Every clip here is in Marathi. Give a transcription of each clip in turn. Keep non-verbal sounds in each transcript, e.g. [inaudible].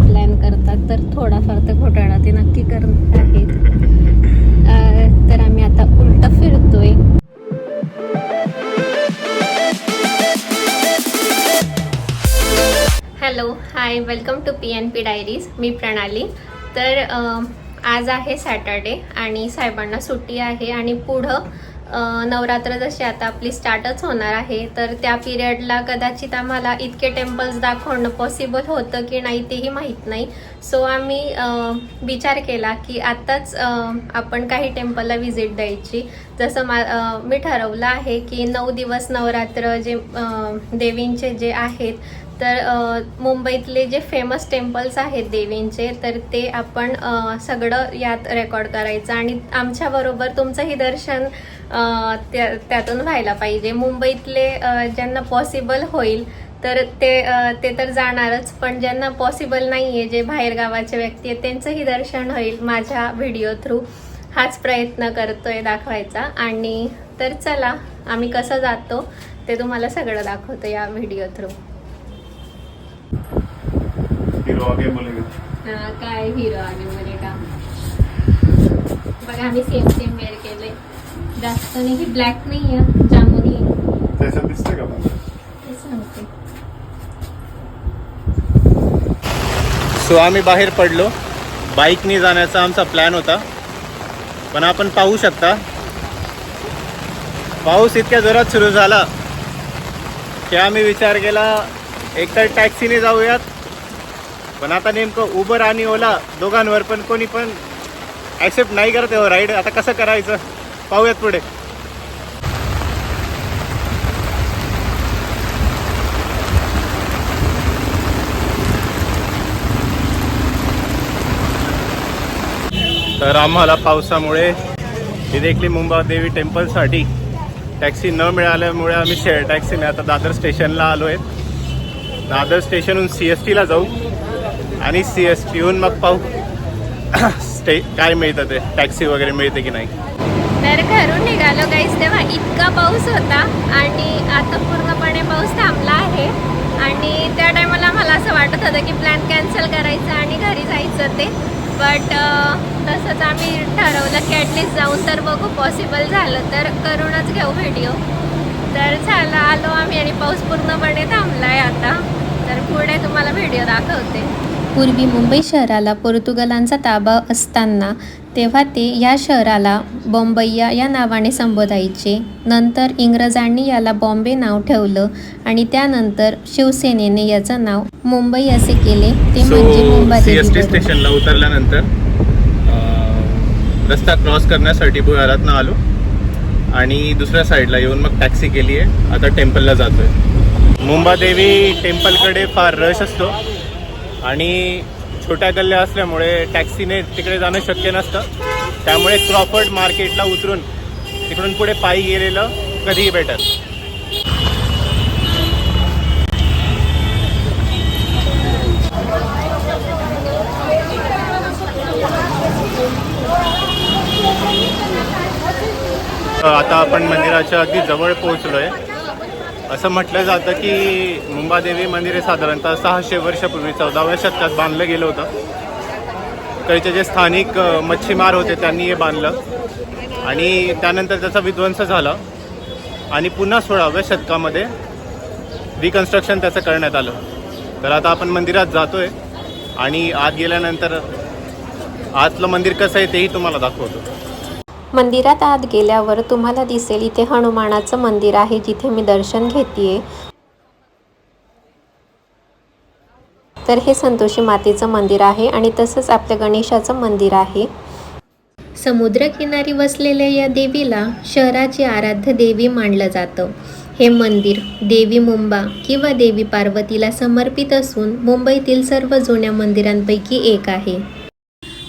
प्लॅन करतात तर थोडाफार तर घोटाळा ते नक्की करत आहेत. तर आम्ही आता उलट फिरतोय. Hello hi welcome to P N P diaries मी प्रणाली. तर आज आहे सॅटर्डे आणि साहेबांना सुट्टी आहे आणि पुढं नवरात्र जशी आता आपली स्टार्टच होणार आहे तर त्या पिरियडला कदाचित आम्हाला इतके टेम्पल्स दाखवणं पॉसिबल होतं की नाही तेही माहीत नाही. सो आम्ही विचार केला की आत्ताच आपण काही टेम्पलला व्हिजिट द्यायची. जसं मा मी ठरवलं आहे की नऊ दिवस नवरात्र जे देवींचे जे आहेत तर मुंबईतले जे फेमस टेम्पल्स आहेत देवींचे तर ते आपण सगळं यात रेकॉर्ड करायचं. आणि आमच्याबरोबर तुमचंही दर्शन त्यातून व्हायला पाहिजे. मुंबईतले ज्यांना पॉसिबल होईल तर ते ते तर जाणारच. पण ज्यांना पॉसिबल नाही आहे जे बाहेरगावाचे व्यक्ती आहेत त्यांचंही दर्शन होईल माझ्या व्हिडिओ थ्रू हाच प्रयत्न करतोय दाखवायचा. आणि तर चला आम्ही कसं जातो ते तुम्हाला सगळं दाखवतो या व्हिडिओ थ्रू हीरो आगे बोलेगा. काय हिरो आगे का बघा आम्ही सेम सेम वेअर केले जास्त नाही ही ब्लॅक नाही आहे. जामुनी. त्याच्यात का मला ते सांगते. सो आम्ही बाहेर पडलो. बाईकनी जाण्याचा आमचा प्लॅन होता. पण आपण पाहू शकता पाऊस इतक्या जोरात सुरू झाला की आम्ही विचार केला एकतर टॅक्सीने जाऊयात. पण आता नेमकं उबर आणि ओला दोघांवर पण कोणी पण ॲक्सेप्ट नाही करत आहे राईड आता कसं करायचं? पाहूयात पुढे. तर आम्हाला पावसामुळे ही देखील मुंबादेवी टेम्पलसाठी टॅक्सी न मिळाल्यामुळे आम्ही शेअर टॅक्सीने आता दादर स्टेशनला आलो आहे दादर स्टेशनहून सी एस टीला जाऊ आणि सी एस टीहून मग पाहू. [coughs] स्टे काय मिळतं ते? टॅक्सी वगैरे मिळते की नाही? तर घरून निघालो काहीच तेव्हा इतका पाऊस होता आणि आता पूर्णपणे पाऊस थांबला आहे. आणि त्या टायमाला मला असं वाटत होतं की प्लॅन कॅन्सल करायचा आणि घरी जायचं ते बट तसंच आम्ही ठरवलं की ॲटलीस्ट जाऊन तर बघू. पॉसिबल झालं तर करूनच घेऊ व्हिडिओ तर झालं आलो आम्ही आणि पाऊस पूर्णपणे थांबला आहे आता. तर पुढे तुम्हाला व्हिडिओ दाखवते. पूर्वी मुंबई शहराला पोर्तुगलांचा ताबा असताना तेव्हा ते या शहराला बॉम्बैया या नावाने संबोधायचे. नंतर इंग्रजांनी याला बॉम्बे नाव ठेवलं आणि त्यानंतर शिवसेनेने याचं नाव मुंबई असे केले. ते म्हणजे बरोबर. स्टेशनला उतरल्यानंतर रस्ता क्रॉस करण्यासाठी भुयारातनं आलो आणि दुसऱ्या साईडला येऊन मग टॅक्सी केली आहे. आता टेम्पलला जातोय. मुंबादेवी टेम्पलकडे फार रश असतो आणि छोट्या गल्ल्या असल्यामुळे टॅक्सीने तिकडे जाणं शक्य नसतं. त्यामुळे क्रॉफर्ड मार्केटला उतरून तिकडून पुढे पायी गेलेलं कधीही बेटर आता आपण मंदिराच्या अगदी जवळ पोहोचलो आहे असं म्हटलं जातं की मुंबादेवी मंदिर हे साधारणतः सहाशे वर्षापूर्वी चौदाव्या शतकात बांधलं गेलं होतं. इकडचे जे स्थानिक मच्छीमार होते त्यांनी हे बांधलं. आणि त्यानंतर त्याचा विध्वंस झाला. आणि पुन्हा सोळाव्या शतकामध्ये रिकन्स्ट्रक्शन त्याचं करण्यात आलं. तर आता आपण मंदिरात जातोय. आणि आत गेल्यानंतर आतलं मंदिर कसं आहे तेही तुम्हाला दाखवतो. मंदिरात आत गेल्यावर तुम्हाला दिसेल इथे हनुमानाचं मंदिर आहे जिथे मी दर्शन घेते तर हे संतोषी मातेचं मंदिर आहे आणि तसंच आपल्या गणेशाचं मंदिर आहे. समुद्रकिनारी वसलेल्या या देवीला शहराची आराध्य देवी मानलं जातं. हे मंदिर देवी मुंबा किंवा देवी पार्वतीला समर्पित असून मुंबईतील सर्व जुन्या मंदिरांपैकी एक आहे.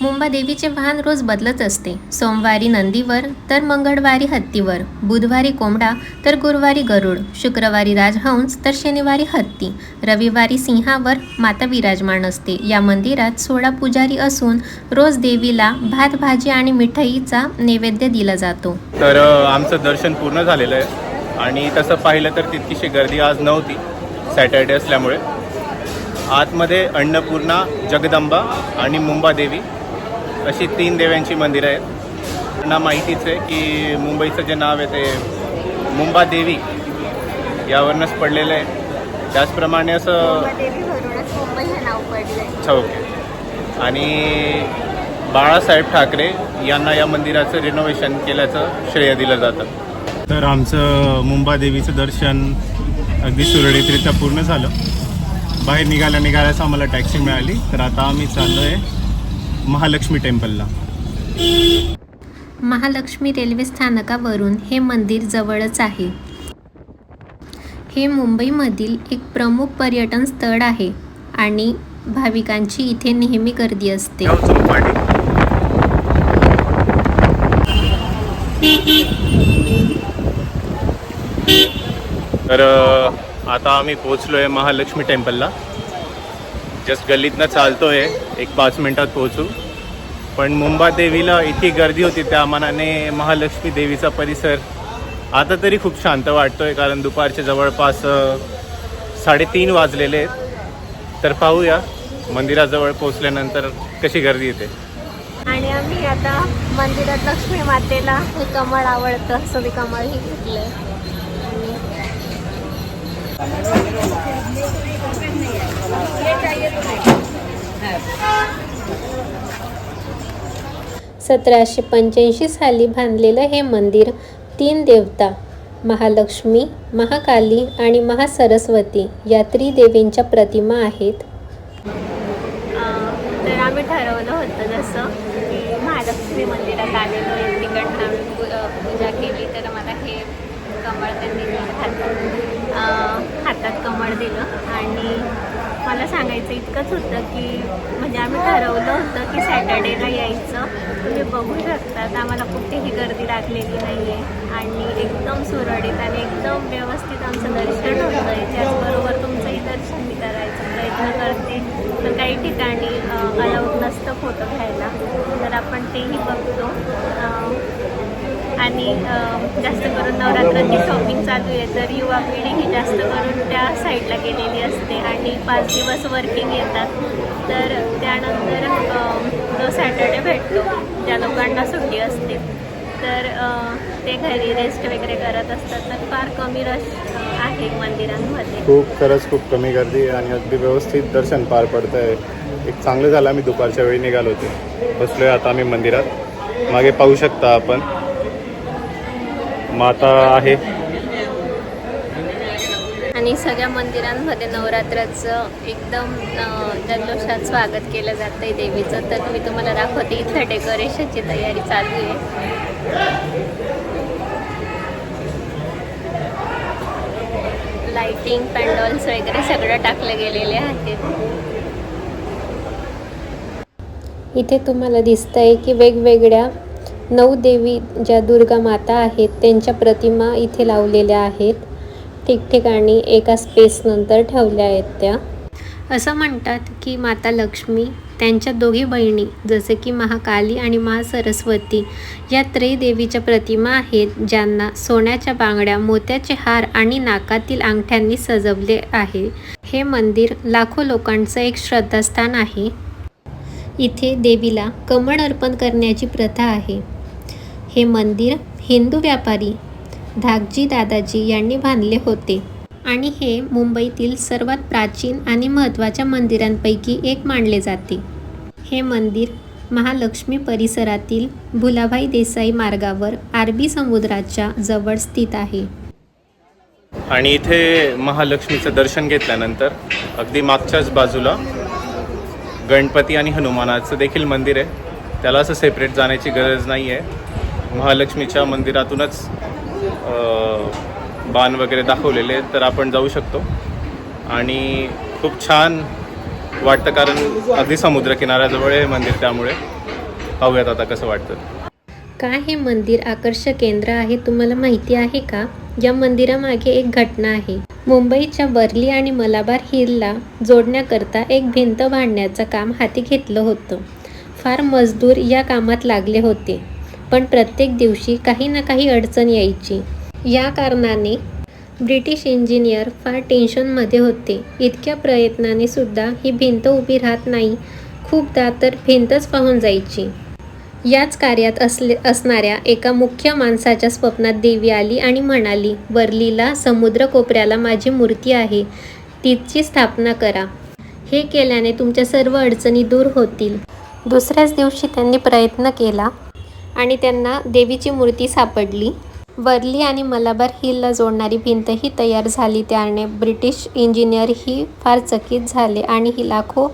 मुंबादेवीचे वाहन रोज बदलत असते. सोमवारी नंदीवर तर मंगळवारी हत्तीवर. बुधवारी कोंबडा तर गुरुवारी गरुड. शुक्रवारी राजहंस तर शनिवारी हत्ती. रविवारी सिंहावर माता विराजमान असते. या मंदिरात सोळा पुजारी असून रोज देवीला भात भाजी आणि मिठाईचा नैवेद्य दिला जातो. तर आमचं दर्शन पूर्ण झालेलं आहे. आणि तसं पाहिलं तर तितकीशी गर्दी आज नव्हती सॅटर्डे असल्यामुळे. आतमध्ये अन्नपूर्णा जगदंबा आणि मुंबादेवी अशी तीन देव्यांची मंदिरं आहेत. त्यांना माहितीच आहे की मुंबईचं जे नाव आहे ते मुंबादेवी यावरनंच पडलेलं आहे. त्याचप्रमाणे असं हे चौके आणि बाळासाहेब ठाकरे यांना या मंदिराचं रिनोव्हेशन केल्याचं श्रेय दिलं जातं. तर आमचं मुंबादेवीचं दर्शन अगदी सुरळीतरित्या पूर्ण झालं. बाहेर निघाल्या निघाल्याच आम्हाला टॅक्सी मिळाली. तर आता आम्ही चाललो आहे महालक्ष्मी टेम्पलला. महालक्ष्मी रेल्वे स्थानकावरून हे मंदिर जवळच आहे. हे मुंबईमधील एक प्रमुख पर्यटन स्थळ आहे आणि भाविकांची इथे नेहमी गर्दी असते. तर आता आम्ही पोचलो आहे महालक्ष्मी टेम्पलला. जस्ट गल्लीतनं चालतो आहे एक पाच मिनटात पोहोचू. पण मुंबा देवीला इतकी गर्दी होती त्या मानाने महालक्ष्मी देवीचा परिसर आता तरी खूप शांत वाटतोय कारण दुपारचे जवळपास साडेतीन वाजलेले आहेत. तर पाहूया मंदिराजवळ पोचल्यानंतर कशी गर्दी येते. आणि आम्ही आता मंदिरात लक्ष्मी मातेला हे कमळ आवडतं असं ते कमळही घेतलंय. सतराशे पंच्याऐंशी साली बांधलेलं हे मंदिर तीन देवता महालक्ष्मी महाकाली आणि महासरस्वती या त्रिदेवींच्या प्रतिमा आहेत. तर आम्ही ठरवलं होतं जसं की महालक्ष्मी मंदिरात आलेलो आहे तिकडनं आम्ही पू- अ, पूजा केली तर मला हे कमळ त्यांनी हातात अ, हातात दिलं. आणि मला सांगायचं इतकंच होतं की म्हणजे आम्ही ठरवलं होतं की सॅटर्डेला यायचं. तुम्ही बघू शकतात आम्हाला कुठेही गर्दी लागलेली नाही आहे आणि एकदम सुरळीत आणि एकदम व्यवस्थित आमचं दर्शन होतं आहे त्याचबरोबर तुमचंही दर्शन मी करायचा प्रयत्न करते. तर काही ठिकाणी अलाउड नसतं फोटो घ्यायला. तर आपण तेही बघतो. आणि जास्त करून नवरात्राची शॉपिंग चालू आहे तर युवा पिढी ही जास्त करून त्या साईडला गेलेली असते आणि पाच दिवस वर्किंग येतात. तर त्यानंतर जो सॅटर्डे भेटतो ज्या लोकांना सुट्टी असते तर ते घरी रेस्ट वगैरे करत असतात. तर फार कमी रश आहे मंदिरांमध्ये. खूप खरंच खूप कमी गर्दी आहे आणि अगदी व्यवस्थित दर्शन पार पडतं आहे एक चांगलं झालं आम्ही दुपारच्या वेळी निघालो होते. बसलोय आता आम्ही मंदिरात. मागे पाहू शकता आपण. माता आहे. आणि सगळ्या मंदिरांमध्ये नवरात्राचं एकदम जल्लोषात स्वागत केलं जातं आहे देवीचं. तर मी तुम्हाला दाखवते इथं डेकोरेशनची तयारी चालू आहे. लाइटिंग पॅन्डॉल्स वगैरे सगळं टाकले गेलेले आहेत इथे तुम्हाला दिसत आहे की वेगवेगळ्या नऊ देवी ज्या दुर्गा माता आहेत त्यांच्या प्रतिमा इथे लावलेल्या आहेत. ठिकठिकाणी एका स्पेसनंतर ठेवल्या आहेत त्या. असं म्हणतात की माता लक्ष्मी त्यांच्या दोघी बहिणी जसे की महाकाली आणि महासरस्वती या त्रयदेवीच्या प्रतिमा आहेत ज्यांना सोन्याच्या बांगड्या मोत्याचे हार आणि नाकातील अंगठ्यांनी सजवले आहे. हे मंदिर लाखो लोकांचं एक श्रद्धास्थान आहे. इथे देवीला कमळ अर्पण करण्याची प्रथा आहे. हे मंदिर हिंदू व्यापारी धाकजी दादाजी यांनी बांधले होते. आणि हे मुंबईतील सर्वात प्राचीन आणि महत्त्वाच्या मंदिरांपैकी एक मानले जाते. हे मंदिर महालक्ष्मी परिसरातील भुलाभाई देसाई मार्गावर अरबी समुद्राच्या जवळ स्थित आहे. आणि इथे महालक्ष्मीचं दर्शन घेतल्यानंतर अगदी मागच्याच बाजूला गणपती आणि हनुमानाचं देखील मंदिर आहे. त्याला असं सेपरेट जाण्याची गरज नाही आहे महालक्ष्मीच्या मंदिरातूनच बाण वगैरे दाखवलेले आहेत तर आपण जाऊ शकतो. आणि खूप छान वाटतं कारण अगदी समुद्रकिनाऱ्याजवळ हे मंदिर त्यामुळे पाहूयात आता कसं वाटतं. काय हे मंदिर आकर्षक केंद्र आहे तुम्हाला माहिती आहे का? या मंदिरामागे एक घटना आहे. मुंबईच्या बर्ली आणि मलाबार हिलला जोडण्याकरता एक भिंत बांधण्याचं काम हाती घेतलं होतं. फार मजदूर या कामात लागले होते. पण प्रत्येक दिवशी काही ना काही अडचण यायची. या कारणाने ब्रिटिश इंजिनियर फार टेन्शनमध्ये होते. इतक्या प्रयत्नाने सुद्धा ही भिंत उभी राहत नाही. खूपदा तर भिंतच पाहून जायची. याच कार्यात असले असणाऱ्या एका मुख्य माणसाच्या स्वप्नात देवी आली आणि म्हणाली वर्लीला समुद्र कोपऱ्याला माझी मूर्ती आहे. तिची स्थापना करा. हे केल्याने तुमच्या सर्व अडचणी दूर होतील. दुसऱ्याच दिवशी त्यांनी प्रयत्न केला. आणि त्यांना देवीची मूर्ती सापडली. वर्ली आणि मलाबार हिलला जोडणारी भिंतही तयार झाली. त्याने ब्रिटिश इंजिनियरही फार चकित झाले आणि ही लाखो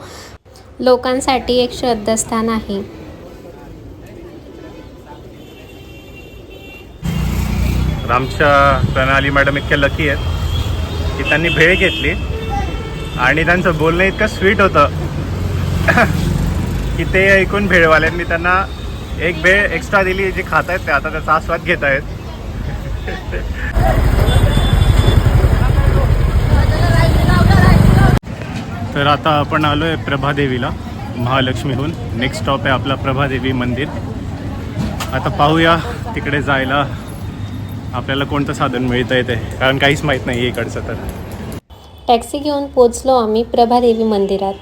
लोकांसाठी एक श्रद्धास्थान आहे. तर आमच्या प्रणाली मॅडम इतक्या लकी आहेत की त्यांनी भेळ घेतली आणि त्यांचं बोलणं इतकं स्वीट होतं [coughs] की ते ऐकून भेळवाल्यांनी त्यांना एक भेळ एक्स्ट्रा दिली जी खात आहेत ते आता त्याचा आस्वाद घेत आहेत तर आता आपण आलो आहे प्रभादेवीला महालक्ष्मीहून. नेक्स्ट स्टॉप आहे आपला प्रभादेवी मंदिर. आता पाहूया तिकडे जायला आपल्याला कोणतं साधन मिळतं येते कारण काहीच माहीत नाही आहे इकडचं तर. टॅक्सी घेऊन पोचलो आम्ही प्रभादेवी मंदिरात.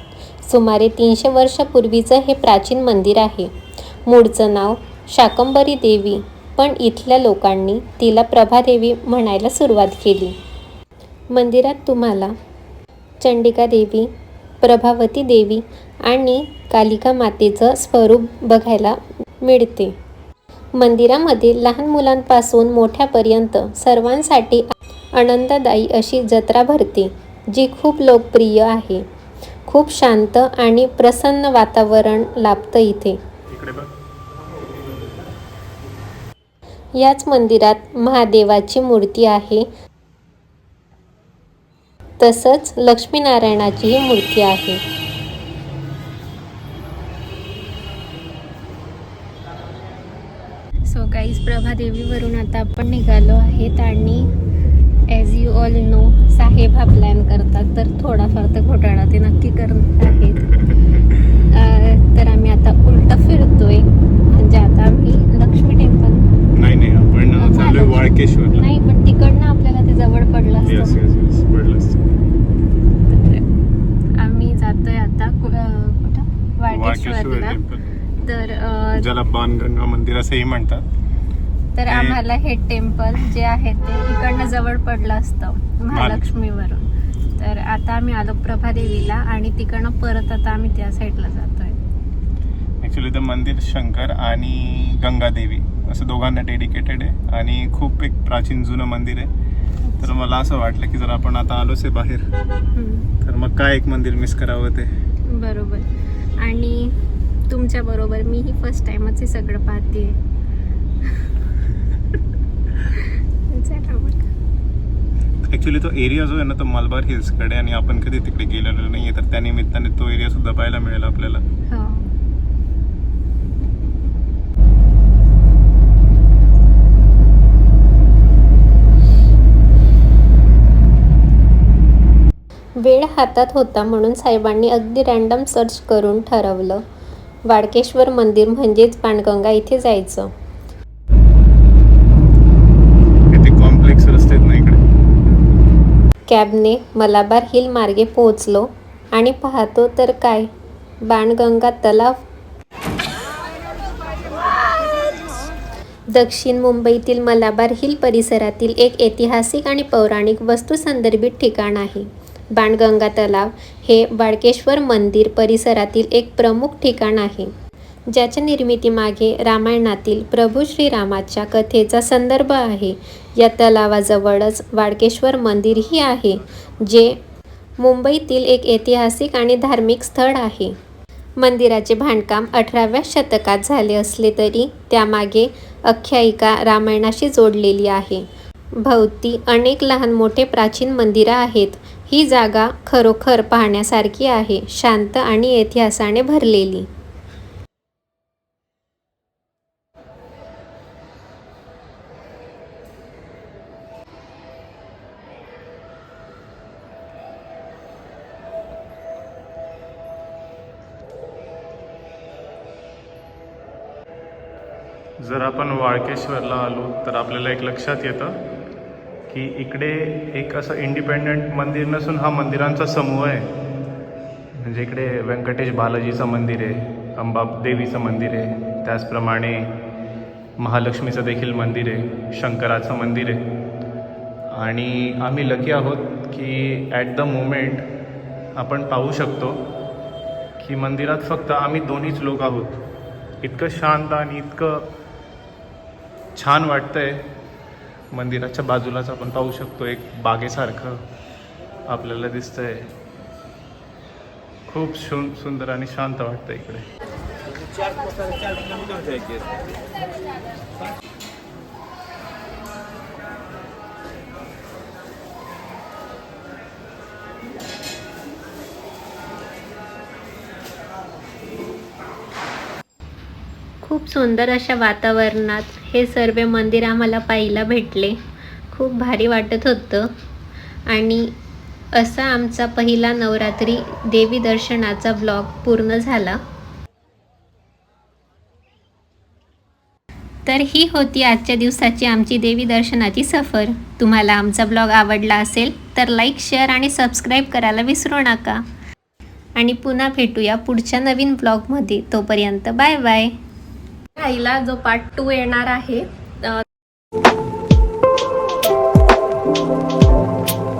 सुमारे तीनशे वर्षापूर्वीचं हे प्राचीन मंदिर आहे. मूळचं नाव शाकंबरी देवी. पण इथल्या लोकांनी तिला प्रभादेवी म्हणायला सुरुवात केली. मंदिरात तुम्हाला चंडिका देवी प्रभावती देवी आणि कालिका मातेचं स्वरूप बघायला मिळते. मंदिरामध्ये लहान मुलांपासून मोठ्यापर्यंत सर्वांसाठी आनंददायी अशी जत्रा भरते जी खूप लोकप्रिय आहे. खूप शांत आणि प्रसन्न वातावरण लाभतं इथे. याच मंदिरात महादेवाची मूर्ती आहे. तसंच लक्ष्मीनारायणाचीही मूर्ती आहे. सो गाईज प्रभादेवीवरून आता आपण निघालो आहेत आणि ॲज यू ऑल नो साहेब हा प्लॅन करतात तर थोडाफार तर घोटाळा ते नक्की करत आहेत. तर आम्ही आता उलटं फिरतोय. म्हणजे आता आम्ही लक्ष्मी टेम्पल नाही नाही आपण चालू आहे वाळकेश्वरला नाही पण तिकडनं आपल्याला ते जवळ पडलं येस असतं येस येस पडलंच तर आम्ही जातोय आता कु- अं, कुठं वाळकेश्वर वाळकेश्वरला टेम्पल तर ज्याला बाणगंगा मंदिर असंही म्हणतात. तर आम्हाला हे टेम्पल जे आहे ते इकडनं जवळ पडलं असतं महालक्ष्मीवरून. तर आता आम्ही आलो प्रभादेवीला आणि तिकडनं परत आता आम्ही त्या साईडला जातोय. ॲक्च्युली ते मंदिर शंकर आणि गंगादेवी असं दोघांना डेडिकेटेड आहे आणि खूप एक प्राचीन जुनं मंदिर आहे. तर मला असं वाटलं की जर आपण आता आलोच आहे बाहेर तर मग काय एक मंदिर मिस करावं ते? बरोबर. आणि तुमच्या बरोबर मी ही फर्स्ट टाइमच हे सगळं पाहते ॲक्च्युली तो एरिया जो आहे ना तो मलबार हिल्सकडे आणि आपण कधी तिकडे गेलेलो नाही आहे तर त्या निमित्ताने तो एरिया सुद्धा पाहायला मिळेल आपल्याला हो वेळ हातात होता म्हणून साहेबांनी अगदी रॅन्डम सर्च करून ठरवलं. वाडकेश्वर मंदिर म्हणजेच पाणगंगा इथे जायचं. कॉम्प्लेक्स रस्ते कॅबने मलाबार हिल मार्गे पोहोचलो आणि पाहतो तर काय? बाणगंगा तलाव. दक्षिण मुंबईतील मलाबार हिल परिसरातील एक ऐतिहासिक आणि पौराणिक वस्तुसंदर्भित ठिकाण आहे. बाणगंगा तलाव हे बाळकेश्वर मंदिर परिसरातील एक प्रमुख ठिकाण आहे. ज्याच्या निर्मितीमागे रामायणातील प्रभू श्रीरामाच्या कथेचा संदर्भ आहे. या तलावाजवळच वाडकेश्वर मंदिरही आहे जे मुंबईतील एक ऐतिहासिक आणि धार्मिक स्थळ आहे. मंदिराचे बांधकाम अठराव्या शतकात झाले असले तरी त्यामागे आख्यायिका रामायणाशी जोडलेली आहे. भोवती अनेक लहान मोठे प्राचीन मंदिरं आहेत ही जागा खरोखर पाहण्यासारखी आहे शांत आणि इतिहासाने भरलेली. जर आपण वाळकेश्वरला आलो तर आपल्याला एक लक्षात येतं की इकडे एक असं इंडिपेंडंट मंदिर नसून हा मंदिरांचा समूह आहे. म्हणजे इकडे व्यंकटेश बालाजीचं मंदिर आहे अंबाब देवीचं मंदिर आहे त्याचप्रमाणे महालक्ष्मीचं देखील मंदिर आहे शंकराचं मंदिर आहे. आणि आम्ही लकी आहोत की ॲट द मोमेंट आपण पाहू शकतो की मंदिरात फक्त आम्ही दोन्हीच लोक आहोत. इतकं शांत आणि इतकं छान वाटतं आहे मंदिराच्या बाजूलाच आपण पाहू शकतो एक बागेसारखं आपल्याला दिसतंय. खूप शु सुंदर आणि शांत वाटतं इकडे. खूप सुंदर अशा वातावरणात हे सर्व मंदिर आम्हाला पाहायला भेटले. खूप भारी वाटत होतं. आणि असा आमचा पहिला नवरात्री देवी दर्शनाचा ब्लॉग पूर्ण झाला. तर ही होती आजच्या दिवसाची आमची देवी दर्शनाची सफर. तुम्हाला आमचा ब्लॉग आवडला असेल तर लाईक शेअर आणि सबस्क्राईब करायला विसरू नका. आणि पुन्हा भेटूया पुढच्या नवीन ब्लॉगमध्ये. तोपर्यंत बाय बाय. आईला जो पार्ट टू येणार आहे